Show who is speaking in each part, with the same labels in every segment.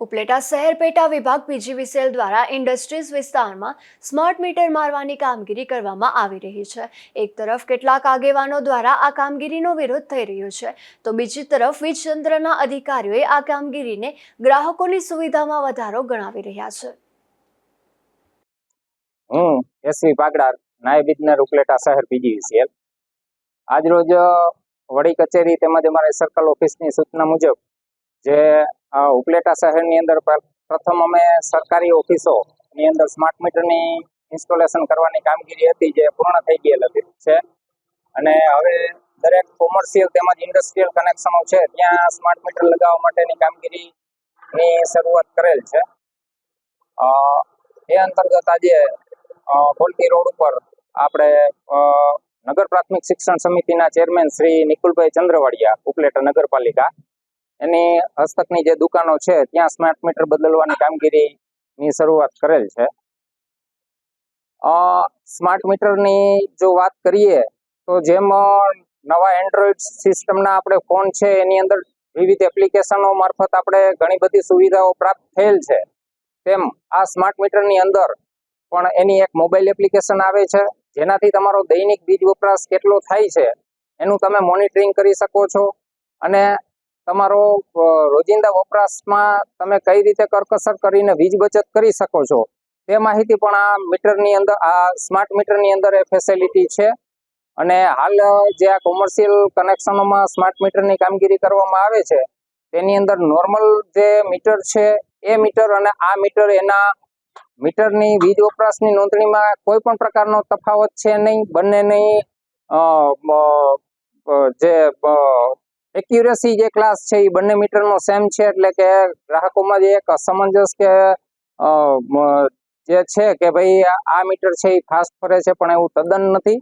Speaker 1: ઉપલેટા શહેર પેટા વિભાગ પીજીવીસીએલ દ્વારા ઇન્ડસ્ટ્રીઝ વિસ્તારમાં સ્માર્ટ મીટર મારવાની કામગીરી કરવામાં આવી રહી છે. એક તરફ કેટલાક આગેવાનો દ્વારા આ કામગીરીનો વિરોધ થઈ રહ્યો છે, તો બીજી તરફ વીજ તંત્રના અધિકારીઓએ આ કામગીરીને ગ્રાહકોની સુવિધામાં વધારો ગણાવી રહ્યા છે.
Speaker 2: હું એસવી પાગડાર, નાયબ ઇજનેર ઉપલેટા શહેર પીજીવીસીએલ. આજરોજ વડી કચેરી તેમજ અમારી સર્કલ ઓફિસની સૂચના મુજબ જે ઉપલેટા શહેરની અંદર પ્રથમ અમે સરકારી ઓફિસોની અંદર સ્માર્ટ મીટરની ઇન્સ્ટોલેશન કરવાની કામગીરી હતી જે પૂર્ણ થઈ ગયેલ હતી, છે. અને હવે દરેક કોમર્શિયલ તેમજ ઇન્ડસ્ટ્રીયલ કનેક્શનો છે, ત્યાં સ્માર્ટ મીટર લગાવવા માટેની કામગીરીની શરૂઆત કરેલ છે. એ અંતર્ગત આજે કોલકી રોડ ઉપર આપણે નગર પ્રાથમિક શિક્ષણ સમિતિના ચેરમેન શ્રી નિકુલભાઈ ચંદ્રવાડિયા ઉપલેટા નગરપાલિકા એની હસ્તકની જે દુકાનો છે, ત્યાં સ્માર્ટ મીટર બદલવાની કામગીરીની શરૂઆત કરેલ છે. સ્માર્ટ મીટરની જો વાત કરીએ, તો જેમ નવા એન્ડ્રોઈડ સિસ્ટમના આપણે ફોન છે, એની અંદર વિવિધ એપ્લિકેશનો મારફત આપણે ઘણી બધી સુવિધાઓ પ્રાપ્ત થયેલ છે. તેમ આ સ્માર્ટ મીટરની અંદર પણ એની એક મોબાઈલ એપ્લિકેશન આવે છે, જેનાથી તમારો દૈનિક વીજ વપરાશ કેટલો થાય છે, એનું તમે મોનિટરિંગ કરી શકો છો. અને તમારો રોજિંદા વપરાશમાં તમે કઈ રીતે કરકસર કરીને વીજ બચત કરી શકો છો, તે માહિતી પણ આ મીટરની અંદર, આ સ્માર્ટ મીટરની અંદર એ ફેસિલિટી છે. અને હાલ જે આ કોમર્શિયલ કનેક્શનોમાં સ્માર્ટ મીટરની કામગીરી કરવામાં આવે છે, તેની અંદર નોર્મલ જે મીટર છે, એ મીટર અને આ મીટર એના મીટરની વીજ વપરાશની નોંધણીમાં કોઈ પણ પ્રકારનો તફાવત છે નહીં બંનેની નહીં જે એક્યુરેસી જે ક્લાસ છે, એ બંને મીટરનો સેમ છે, એટલે કે ગ્રાહકોમાં જે એક અસમંજસ કે જે છે કે ભાઈ આ- મીટર છે એ ફાસ્ટ ફરે છે, પણ એવું તદ્દન નથી.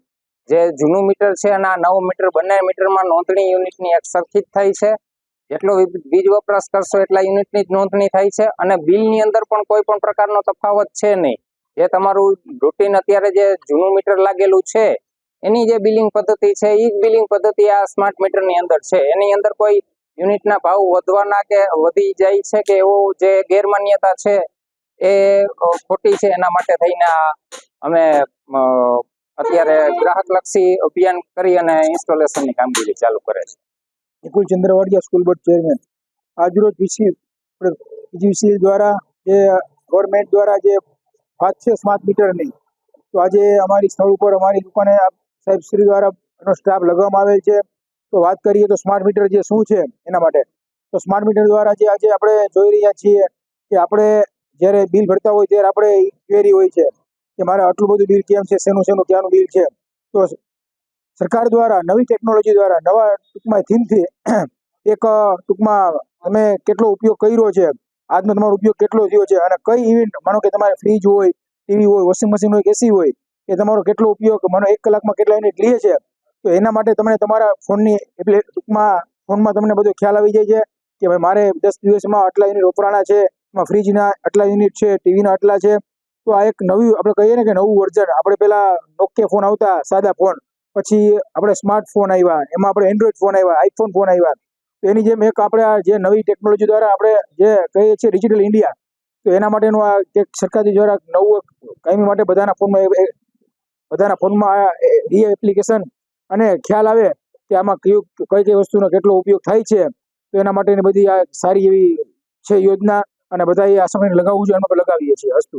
Speaker 2: જે જૂનું મીટર છે અને આ નવું મીટર, બંને મીટરમાં નોંધણી યુનિટની એક સરખી જ થાય છે. જેટલો વીજ વપરાશ કરશો એટલા યુનિટની જ નોંધણી થાય છે અને બિલની અંદર પણ કોઈ પણ પ્રકારનો તફાવત છે નહીં. જે તમારું રૂટીન અત્યારે જે જૂનું મીટર લાગેલું છે એની જે બિલિંગ પદ્ધતિ છે એ બિલિંગ પદ્ધતિ આ સ્માર્ટ મીટરની અંદર છે. એની અંદર કોઈ યુનિટના ભાવ વધવાના કે વધી જાય છે કે એવું જે ગેરમાન્યતા છે, એ ખોટી છે એના માટે થઈને અમે અત્યારે ગ્રાહકલક્ષી અભિયાન કરી અને ઇન્સ્ટોલેશનની કામગીરી ચાલુ કરે છે.
Speaker 3: Nikul Chandravadiya school board chairman. આજરોજ પીસી પીજીવીસીએલ દ્વારા જે ગવર્મેન્ટ દ્વારા જે વાત છે સ્માર્ટ મીટરની તો આજે અમારી સ્થળ ઉપર અમારી દુકાને સાહેબ, શ્રી દ્વારા એનો સ્ટાફ લગાવવામાં આવેલ છે. તો વાત કરીએ તો સ્માર્ટ મીટર જે શું છે એના માટે? તો સ્માર્ટ મીટર દ્વારા જે આજે આપણે જોઈ રહ્યા છીએ કે આપણે જ્યારે બિલ ભરતા હોય ત્યારે આપણે ક્વેરી હોય છે કે મારે આટલું બધું બિલ કેમ છે, શેનું શેનું, ક્યાંનું બિલ છે? તો સરકાર દ્વારા, નવી ટેકનોલોજી દ્વારા, નવા ટૂંકમાં થીમથી એક ટૂંકમાં તમે કેટલો ઉપયોગ કર્યો છે? આજનો તમારો ઉપયોગ કેટલો થયો છે? અને કઈ ઇવેન્ટ માનો કે તમારે ફ્રીજ હોય ટીવી હોય વોશિંગ મશીન હોય એસી હોય એ તમારો કેટલો ઉપયોગ, માનો એક કલાકમાં કેટલા યુનિટ લે છે, તો એના માટે તમને તમારા ફોનની એટલે ટૂંકમાં ફોનમાં તમને બધો ખ્યાલ આવી જાય છે કે ભાઈ મારે દસ દિવસમાં આટલા યુનિટ વપરાણા છે, એમાં ફ્રીજના આટલા યુનિટ છે, ટીવીના આટલા છે, તો આ એક નવી, આપણે કહીએ ને કે નવું વર્ઝન, આપણે પેલા નોકિયા ફોન આવતા સાદા ફોન, પછી આપણે સ્માર્ટફોન આવ્યા, એમાં આપણે એન્ડ્રોઈડ ફોન આવ્યા આઈફોન ફોન આવ્યા, તો એની જેમ એક આપણે આ જે નવી ટેકનોલોજી દ્વારા આપણે જે કહીએ છીએ ડિજિટલ ઇન્ડિયા તો એના માટેનું આ એક સરકારજી દ્વારા નવું કાયમી માટે બધાના ફોનમાં બધાના ફોનમાં એ એપ્લિકેશન અને ખ્યાલ આવે કે આમાં કયું, કઈ કઈ વસ્તુનો કેટલો ઉપયોગ થાય છે, તો એના માટેની બધી આ સારી એવી છે યોજના અને બધા આ સમય લગાવવું જોઈએ એમાં લગાવીએ છીએ, અસ્તુ.